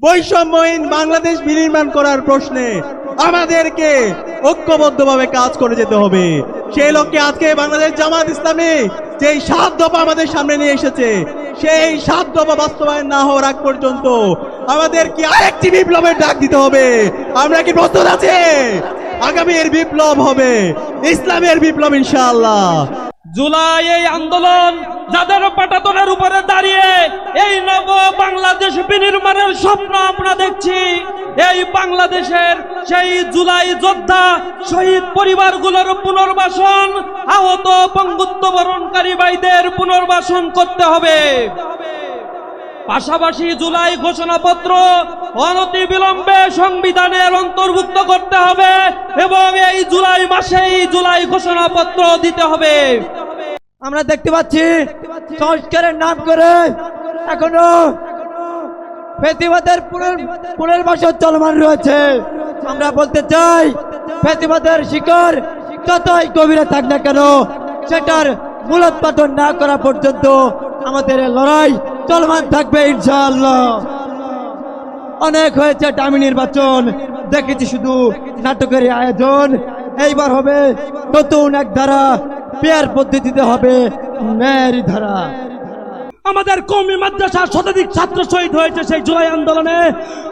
বৈষম্যহীন বাংলাদেশ বিনির্মাণ করার প্রশ্নে আমাদেরকে ঐক্যবদ্ধভাবে কাজ করে যেতে হবে। সেই লক্ষ্যে আজকে বাংলাদেশ জামাত ইসলামী যেই সাত দফা আমাদের সামনে নিয়ে এসেছে, সেই সাত দফা বাস্তবায়ন না হওয়ার আগ পর্যন্ত আমাদের কি আরেকটি বিপ্লবের ডাক দিতে হবে। আমরা কি প্রস্তুত আছে? আগামীর বিপ্লব হবে, ইসলামের বিপ্লব ইনশাআল্লাহ। জুলাই এই আন্দোলন যাদের পাটাতনের উপরে দাঁড়িয়ে বাংলাদেশ বিনির্মাণের স্বপ্ন আমরা দেখছি। এই বাংলাদেশের সেই জুলাই যোদ্ধা শহীদ পরিবারগুলোর পুনর্বাসন, আহত পঙ্গুত্ব বরণকারী ভাইদের পুনর্বাসন করতে হবে। পাশাপাশি জুলাই ঘোষণাপত্র অনতি বিলম্বে সংবিধানের অন্তর্ভুক্ত করতে হবে এবং এই জুলাই মাসেই জুলাই ঘোষণাপত্র দিতে হবে। আমরা দেখতে পাচ্ছি সংস্কারের নাম করে এখনও ফেসিবাদের পুনর- পুনর্বাসন চলমান রয়েছে। আমরা বলতে চাই ফেসিবাদের শিকড় যতই গভীরে থাক না কেন, সেটার মূলোৎপাদন না করা পর্যন্ত আমাদের লড়াই চলমান থাকবে ইনশাআল্লাহ। অনেক হয়েছে ডামি নির্বাচন, দেখেছি শুধু নাটকের আয়োজন। এইবার হবে নতুন এক ধারা, পেয়ার পদ্ধতিতে হবে ন্যায়ের ধারা। আমাদের কমি মাদ্রাসার শতাধিক ছাত্র শহীদ হয়েছে সেই জুলাই আন্দোলনে।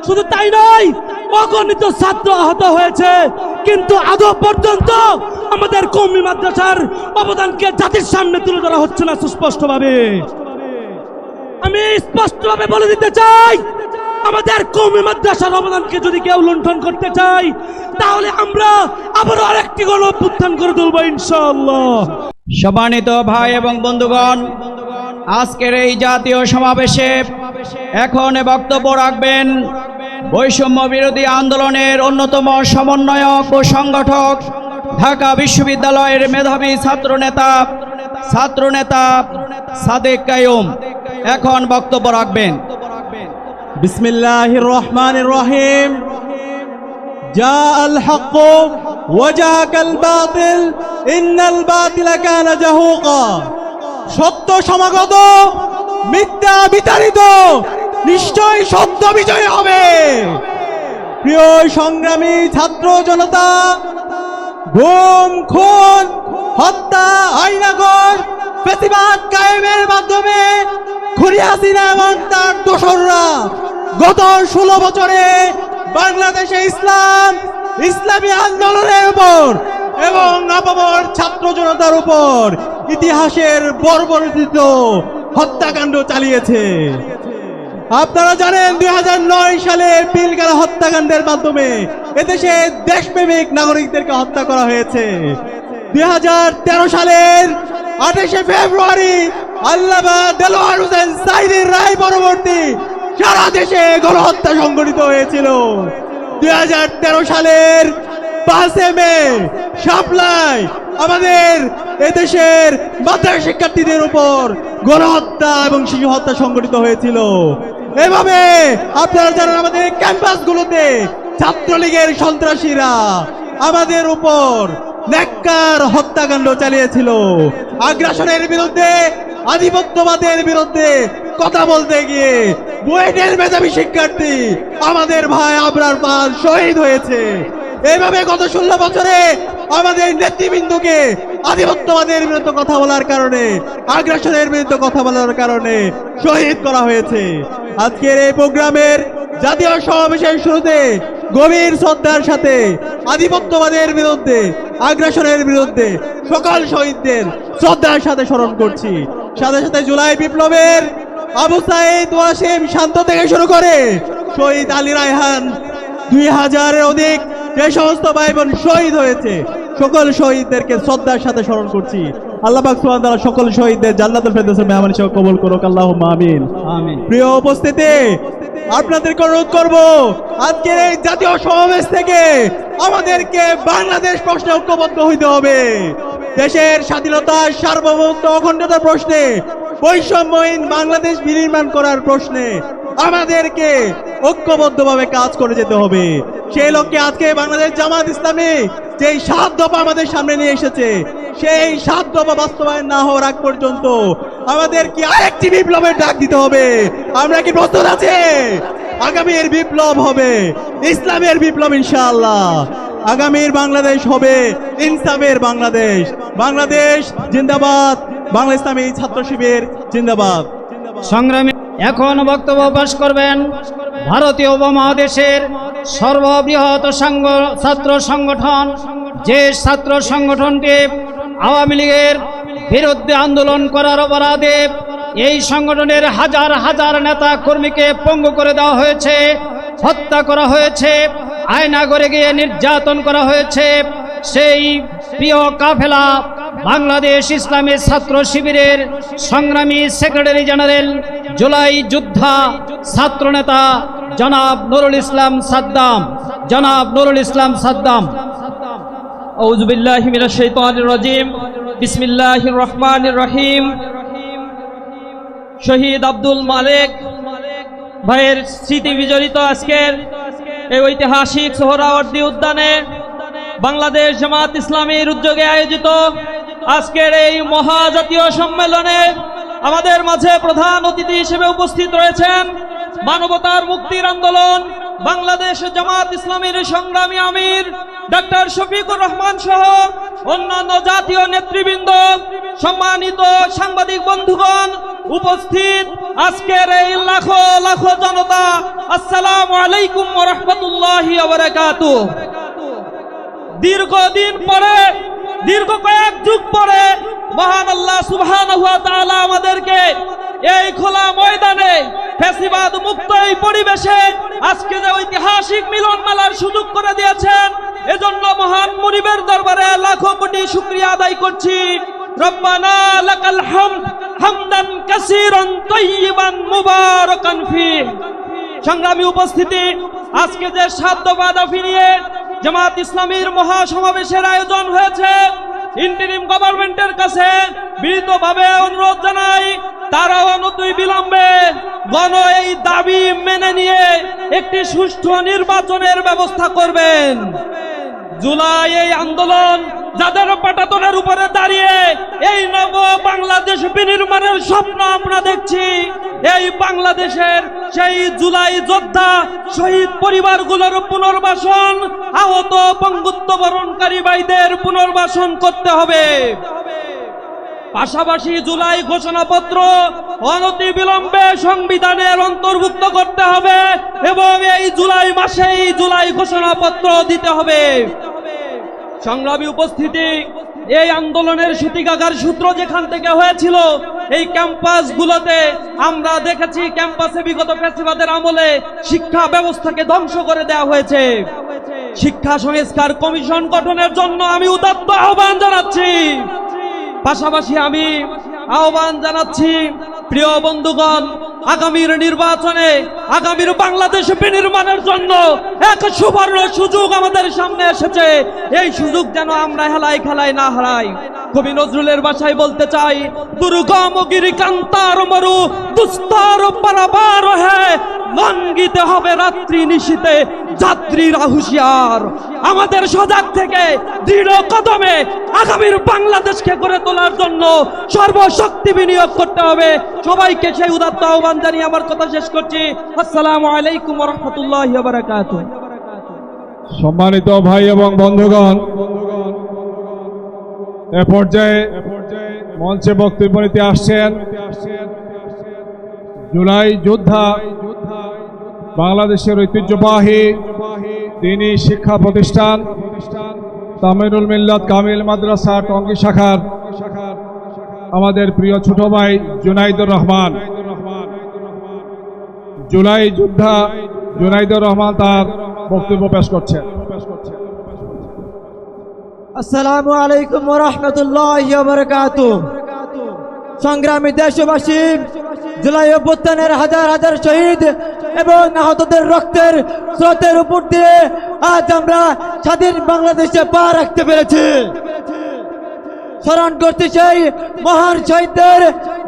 শুধু তাই নয়, অগণিত ছাত্র আহত হয়েছে। কিন্তু আদৌ পর্যন্ত আমাদের কমি মাদ্রাসার অবদানকে জাতির সামনে তুলে ধরা হচ্ছে না সুস্পষ্টভাবে। আমি স্পষ্টভাবে বলে দিতে চাই, আমাদের কৌমি মাদ্রাসার অবদানকে যদি কেউ লুণ্ঠন করতে চাই তাহলে আমরা আবারও আরেকটি গণ অভ্যুত্থান করে তুলবো ইনশাআল্লাহ। সম্মানিত ভাই এবং বন্ধুগণ আজকের এই জাতীয় সমাবেশে এখন বক্তব্য রাখবেন বৈষম্য বিরোধী আন্দোলনের অন্যতম সমন্বয়ক ও সংগঠক ঢাকা বিশ্ববিদ্যালয়ের মেধাবী ছাত্রনেতা ছাত্রনেতা সাদেক কায়ুম এখন বক্তব্য রাখবেন বিসমিল্লাহির রহমানির রহিম جاء الحق وجاءك الباطل إن الباطل كان زهوقا সত্য সমাগত, মিথ্যা বিতাড়িত, নিশ্চয় সত্য বিজয় হবে। প্রিয় সংগ্রামী ছাত্র জনতা গুম খুন, হত্যা আইনাগর প্রতিবাদ কায়েমের মাধ্যমে খুনি হাসিনা এবং তার দোসররা গত ষোলো বছরে বাংলাদেশে ইসলাম, ইসলামী আন্দোলনের উপর এবং আপামর ছাত্র জনতার উপর ইতিহাসের বর্বরিত হত্যাকাণ্ড চালিয়েছে। আপনারা জানেন দুই হাজার নয় সালে পিলগালা হত্যাকাণ্ডের মাধ্যমে এদেশে দেশপ্রেমিক নাগরিকদেরকে হত্যা করা হয়েছে। দুই হাজার তেরো সালের আঠাশে ফেব্রুয়ারি আল্লামা দেলোয়ার হোসেন রায় পরবর্তী সারা দেশে গণহত্যা সংঘটিত হয়েছিল। দুই হাজার তেরো সালের পাঁচে মে সাপ্লাই আমাদের এদেশের মাদ্রাসা শিক্ষার্থীদের উপর গণহত্যা এবং শিশু হত্যা সংঘটিত হয়েছিল। এভাবে আপনারা জানেন আমাদের ক্যাম্পাসগুলোতে ছাত্রলীগের সন্ত্রাসীরা আমাদের উপর নেককার হত্যাকাণ্ড চালিয়েছিল। আগ্রাসনের বিরুদ্ধে, আধিপত্যবাদের বিরুদ্ধে কথা বলতে গিয়ে বুয়েটের মেধাবী শিক্ষার্থী আমাদের ভাই আবরার পাল শহীদ হয়েছে। এইভাবে গত ষোলো বছরে আমাদের নেতৃবৃন্দকে আধিপত্যবাদের বিরুদ্ধে কথা বলার কারণে, আগ্রাসনের বিরুদ্ধে কথা বলার কারণে শহীদ করা হয়েছে। আজকের এই প্রোগ্রামের জাতীয় সমাবেশের শুরুতে গভীর শ্রদ্ধার সাথে আধিপত্যবাদের বিরুদ্ধে, আগ্রাসনের বিরুদ্ধে সকল শহীদদের শ্রদ্ধার সাথে স্মরণ করছি। সাথে সাথে জুলাই বিপ্লবের আবু সাইদ ওয়াসিম শান্ত থেকে শুরু করে শহীদ আলী রায়হান দুই হাজারের অধিক যে সমস্ত ভাই বোন শহীদ হয়েছে। সকল শহীদদেরকে শ্রদ্ধার সাথে স্মরণ করছি। আল্লাহ পাক সুবহান তাআলা সকল শহীদদের জান্নাতুল মেহমান হিসেবে কবুল করুক। আল্লাহুম্মা আমিন। আমিন। প্রিয় উপস্থিতি আপনাদেরকে অনুরোধ করব আজকের এই জাতীয় সমাবেশ থেকে আমাদেরকে বাংলাদেশ প্রশ্নে ঐক্যবদ্ধ হইতে হবে। দেশের স্বাধীনতা সার্বভৌমত্ব অখণ্ডতার প্রশ্নে বৈষম্যহীন বাংলাদেশ বিনির্মাণ করার প্রশ্নে আমাদেরকে ঐক্যবদ্ধভাবে কাজ করে যেতে হবে। সেই লক্ষ্যে আজকে বাংলাদেশ জামাত ইসলামী যেই সাত দফা আমাদের সামনে নিয়ে এসেছে, সেই সাত দফা বাস্তবায়ন না হওয়ার আগ পর্যন্ত আমাদের কি আরেকটি বিপ্লবের ডাক দিতে হবে? আমরা কি প্রস্তুত আছে? আগামীর বিপ্লব হবে, ইসলামের বিপ্লব ইনশাআল্লাহ। আগামীর বাংলাদেশ হবে ইনসাফের বাংলাদেশ। বাংলাদেশ জিন্দাবাদ, বাংলা ইসলামী ছাত্র শিবির জিন্দাবাদ। সংগ্রামী, এখন বক্তব্য পাশ করবেন ভারতীয় উপমহাদেশের সর্ববৃহৎ ছাত্র সংগঠন, যে ছাত্র সংগঠনটি আওয়ামী লীগের বিরুদ্ধে আন্দোলন করার অপরাধে এই সংগঠনের হাজার হাজার নেতা কর্মীকে পঙ্গু করে দেওয়া হয়েছে, হত্যা করা হয়েছে, আয়না করে গিয়ে নির্যাতন করা হয়েছে, সেই প্রিয় কাফেলা বাংলাদেশ ইসলামের ছাত্র শিবিরের সংগ্রামী সেক্রেটারি জেনারেল জুলাই যোদ্ধা ছাত্রনেতা জনাব নুরুল ইসলাম সাদ্দাম। জনাব নুরুল ইসলাম সাদ্দাম। রাজিম। বিসমিল্লাহ রহমান রহিম। শহীদ আব্দুল মালিক ভাইয়ের স্মৃতি বিজড়িত আজকের এই ঐতিহাসিক সোহরাওয়ার্দী উদ্যানে বাংলাদেশ জামাত ইসলামীর উদ্যোগে আয়োজিত আজকের এই মহাজাতীয় সম্মেলনে আমাদের মাঝে প্রধান অতিথি হিসেবে উপস্থিত রয়েছেন মানবতার মুক্তির আন্দোলন, বাংলাদেশ জামাত ইসলামীর সংগ্রামী আমির ডক্টর শফিকুর রহমান সহ অন্যান্য জাতীয় নেতৃবৃন্দ, সম্মানিত সাংবাদিক বন্ধুগণ উপস্থিত আজকের এই লাখো লাখো জনতা। আসসালামু আলাইকুম রহমতুল্লাহি দীর্ঘদিন পরে, দীর্ঘ কয়েক যুগ পরে, মহান আল্লাহ তাআলা আমাদেরকে এই খোলা ময়দানে ফেসিবাদ মুক্ত এই পরিবেশে আজকে যে ঐতিহাসিক মিলন মেলার সুযোগ করে দিয়েছেন, এজন্য মহান মুনিবের দরবারে লাখো কোটি শুক্রিয়া আদায় করছি। রব্বানা লাকাল হামদ হামদান কাসীরান তাইয়িবান মুবারাকান ফিহ। সংগ্রামী উপস্থিতি, আজকে যে সাধ্য বাদাফি নিয়ে জামাত ইসলামীর মহাসমাবেশের আয়োজন হয়েছে। ইন্টারিম গভর্নমেন্টের কাছে বিনীতভাবে অনুরোধ জানাই তারাও অনতুই বিলম্বে গণ এই দাবি মেনে নিয়ে একটি সুষ্ঠু নির্বাচনের ব্যবস্থা করবেন। জুলাই এই আন্দোলন যাদের পাটাতনের উপরে দাঁড়িয়ে এই নব বাংলাদেশ বিনির্মাণের স্বপ্ন আমরা দেখছি। এই বাংলাদেশের সেই জুলাই যোদ্ধা শহীদ পরিবারগুলোর পুনর্বাসন, আহত পঙ্গুত্ব বরণকারী ভাইদের পুনর্বাসন করতে হবে। পাশাপাশি জুলাই ঘোষণাপত্র অনতি বিলম্বে সংবিধানের অন্তর্ভুক্ত করতে হবে এবং এই জুলাই মাসেই জুলাই ঘোষণাপত্র দিতে হবে। সংগ্রামী উপস্থিতি, এই আন্দোলনের সূতিকাগার সূত্র যেখান থেকে হয়েছিল, এই ক্যাম্পাসগুলোতে আমরা দেখেছি ক্যাম্পাসে বিগত ফ্যাসিবাদের আমলে শিক্ষা ব্যবস্থাকে ধ্বংস করে দেওয়া হয়েছে। শিক্ষা সংস্কার কমিশন গঠনের জন্য আমি উদাত্ত আহ্বান জানাচ্ছি। পাশাপাশি আমি আহ্বান জানাচ্ছি প্রিয় বন্ধুগণ আগামীর নির্বাচনে, আগামীর বাংলাদেশ বিনির্মাণের জন্য এক সুবর্ণ সুযোগ আমাদের সামনে এসেছে। এই সুযোগ যেন আমরা হেলাই খেলায় না হারাই। কবি নজরুলের ভাষায় বলতে চাই, দুর্গম গিরি কান্তার মরু, দুস্তর পারাবার হে লঙ্গিতে হবে রাত্রি নিশীতে যাত্রীরা হুঁশিয়ার। আমাদের সজাগ থেকে দৃঢ় কদমে আগামীর বাংলাদেশকে গড়ে তোলার জন্য সর্বশক্তি বিনিয়োগ করতে হবে। সবাইকে সেই উদাত্ত আহ্বান জানিয়ে আমার কথা শেষ করছি। আসসালামু আলাইকুম রহমতুল্লাহ সম্মানিত ভাই এবং বন্ধুগণ পর্যায়ে মঞ্চে বক্তব্য নিতে আসছেন জুলাই যোদ্ধা, বাংলাদেশের ঐতিহ্যবাহী তিনি শিক্ষা প্রতিষ্ঠান তামিরুল মিল্লাত কামিল মাদ্রাসা, টঙ্গী শাখার আমাদের প্রিয় ছোট ভাই জুনাইদুর রহমান। জুলাই যোদ্ধা জুনাইদুর রহমান তার বক্তব্য পেশ করছেন। আসসালামু আলাইকুম রহমতুল্লাহ বরকাত। সংগ্রামী দেশবাসী, জুলাই অভ্যুত্থানের হাজার হাজার শহীদ এবং আহতদের রক্তের স্রোতের উপর দিয়ে আজ আমরা স্বাধীন বাংলাদেশে পা রাখতে পেরেছি। স্মরণ করতে চাই মহান শহীদদের,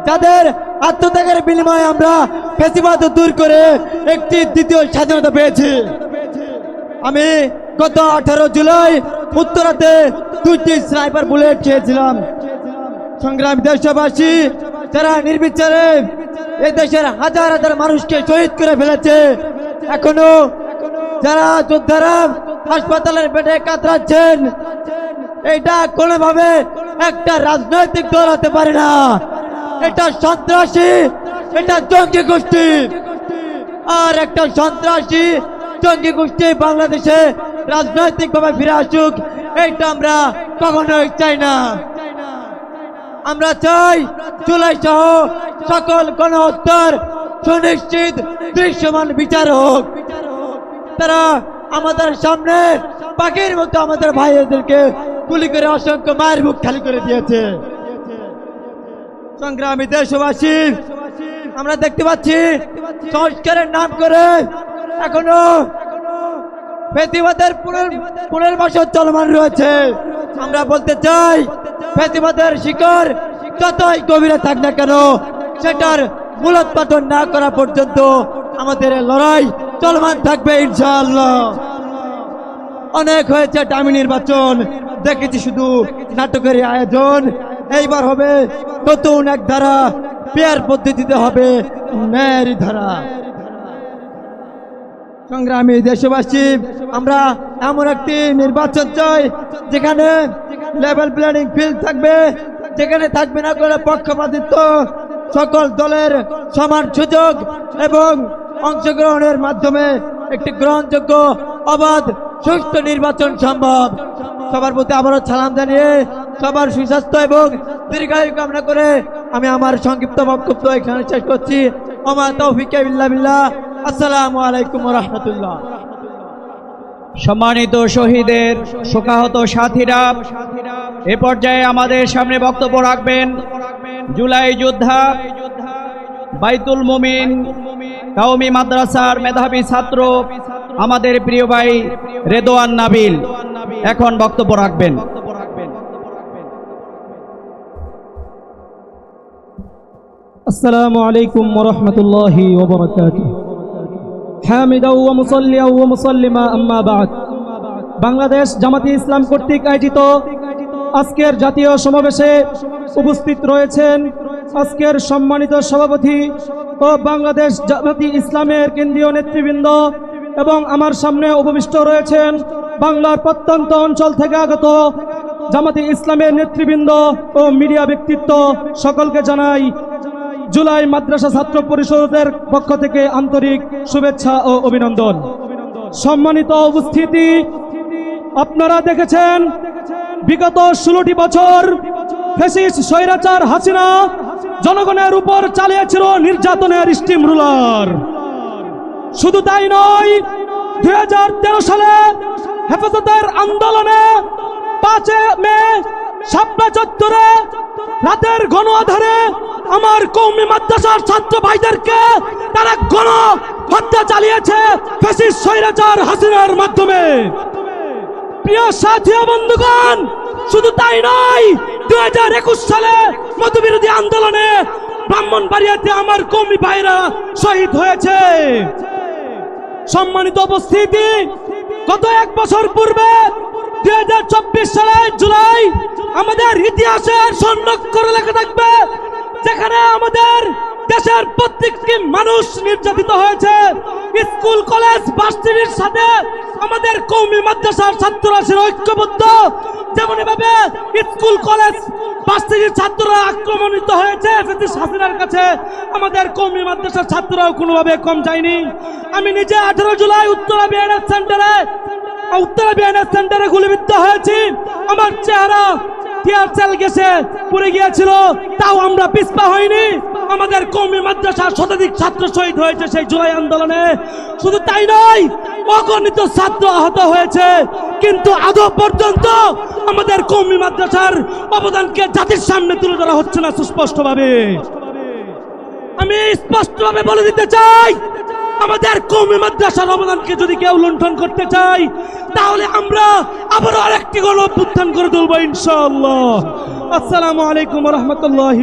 যাদের আত্মত্যাগের বিনিময়ে আমরা ফেসিবাদ দূর করে একটি দ্বিতীয় স্বাধীনতা পেয়েছি। আমি গত আঠারো জুলাই উত্তরাতে দুইটি স্নাইপার বুলেট খেয়েছিলাম। সংগ্রাম দেশবাসী, যারা নির্বিচারে এই দেশের হাজার হাজার মানুষকে শহীদ করে ফেলেছে, এখনও যারা যোদ্ধারা হাসপাতালের বেডে কাতরাচ্ছেন, এটা কোনোভাবে একটা রাজনৈতিক দল হতে পারে না। এটা সন্ত্রাসী, এটা জঙ্গি গোষ্ঠী। আর একটা সন্ত্রাসী, জঙ্গি গোষ্ঠী বাংলাদেশে রাজনৈতিকভাবে ফিরে আসুক, এইটা আমরা কখনোই চাই না। আমরা চাই জুলাই সহ সকল গণহত্যার সুনিশ্চিত দৃশ্যমান বিচার হোক। তারা আমাদের সামনে পাখির মতো আমাদের ভাইদেরকে গুলি করে অসংখ্য মায়ের মুখ খালি করে দিয়েছে। সংগ্রামী দেশবাসী, আমরা দেখতে পাচ্ছি সংস্কারের নাম করে এখনও ফেতিবাদের পুনর্বাসন চলমান রয়েছে। আমরা বলতে চাই ফেতিবাদের শিকড় যতই গভীরে থাক না কেন, সেটার মূলোৎপাটন না করা পর্যন্ত আমাদের লড়াই চলমান থাকবে ইনশাআল্লাহ। অনেক হয়েছে টামি নির্বাচন। দেখেছি শুধু নাটকের আয়োজন। এইবার হবে নতুন এক ধারা পেয়ার পদ্ধতিতে হবে ন্যায়ের ধারা। সংগ্রামী দেশবাসী, আমরা এমন একটি নির্বাচন চাই যেখানে লেভেল প্ল্যানিং ফিল্ড থাকবে, যেখানে থাকবে না কোনো পক্ষপাতিত্ব, সকল দলের সমান সুযোগ এবং অংশগ্রহণের মাধ্যমে একটি গ্রহণযোগ্য, অবাধ, সুষ্ঠু নির্বাচন সম্ভব। সবার প্রতি আবারও সালাম জানিয়ে সবার সুস্বাস্থ্য এবং দীর্ঘায়ু কামনা করে আমি আমার সংক্ষিপ্ত বক্তব্য এখানে শেষ করছি। আমার তৌফিক বিল্লাহ বিল্লাহ। সম্মানিত শহীদের, শোকাহত সাথীরা, এ পর্যায়ে আমাদের সামনে বক্তব্য রাখবেন জুলাই যোদ্ধা বাইতুল মুমিন কাউমি মাদ্রাসার মেধাবী ছাত্র আমাদের প্রিয় ভাই রেদোয়ান নাবিল। এখন বক্তব্য রাখবেন। আসসালামু আলাইকুম রহমতুল্লাহ ওবরাকাতুহ বাংলাদেশ জামাতি ইসলাম কর্তৃক আয়োজিত আজকের জাতীয় সমাবেশে উপস্থিত রয়েছেন আজকের সম্মানিত সভাপতি ও বাংলাদেশ জামাতি ইসলামের কেন্দ্রীয় নেতৃবৃন্দ এবং আমার সামনে উপবিষ্ট রয়েছেন বাংলার প্রত্যন্ত অঞ্চল থেকে আগত জামাতি ইসলামের নেতৃবৃন্দ ও মিডিয়া ব্যক্তিত্ব। সকলকে জানাই জুলাই মাদ্রাসা ছাত্র পরিষদের পক্ষ থেকে আন্তরিক শুভেচ্ছা ও অভিনন্দন। সম্মানিত উপস্থিতি, আপনারা দেখেছেন, বিগত ষোলোটি বছর ফেসিস স্বৈরাচার হাসিনা জনগণের উপর চালিয়েছিল নির্যাতনের স্টিম রুলার। শুধু তাই নয়, দুই সালে হেফাজতের আন্দোলনে পাঁচে মে সাপলা চত্বরে রাতের গণ আধারে আমার কৌমি মাদ্রাসার ছাত্র ভাইদেরকে তারা গণ হত্যা চালিয়েছে ফেসিস স্বৈরাচার হাসিনার মাধ্যমে। প্রিয় সাথী বন্ধুগণ, শুধু তাই নয় দুই হাজার একুশ সালে মতবিরোধী আন্দোলনে ব্রাহ্মণবাড়িয়াতে আমার কৌমি ভাইরা শহীদ হয়েছে। সম্মানিত উপস্থিতি, গত এক বছর পূর্বে দুই সালের জুলাই আমাদের ইতিহাসের স্বর্ণাক্ষরে লেখা থাকবে যেখানে আমাদের দেশের প্রত্যেকটি মানুষ নির্যাতিত হয়েছে, স্কুল, কলেজ, ভার্সিটির সাথে আমাদের কৌমি মাদ্রাসার ছাত্ররা ছিল ঐক্যবদ্ধ। যেমন এভাবে স্কুল, কলেজ, ভার্সিটির ছাত্ররা আক্রমণিত হয়েছে, ফেসিস হাসিনার কাছে আমাদের কৌমি মাদ্রাসার ছাত্ররাও কোনোভাবে কম যায়নি। আমি নিজে আঠারো জুলাই উত্তরা বিএনএস সেন্টারে, উত্তরা বিএনএস সেন্টারে গুলিবিদ্ধ হয়েছি। আমার চেহারা টিয়ার সেল গেছে, পুড়ে গিয়েছিল, তাও আমরা পিছপা হইনি আমাদের কৌমি মাদ্রাসার শতাধিক ছাত্র শহীদ হয়েছে সেই জুলাই আন্দোলনে। শুধু তাই নয়, অগণিত ছাত্র আহত হয়েছে। কিন্তু আদৌ পর্যন্ত আমাদের কৌমি মাদ্রাসার অবদানকে জাতির সামনে তুলে ধরা হচ্ছে না সুস্পষ্টভাবে। আমি স্পষ্টভাবে বলে দিতে চাই আমাদের কৌমি মাদ্রাসার অবদানকে যদি কেউ লুণ্ঠন করতে চাই তাহলে আমরা আবারও আরেকটি গণ অভ্যুত্থান করে তুলবো ইনশাআল্লাহ। আসসালামু আলাইকুম রহমতুল্লাহ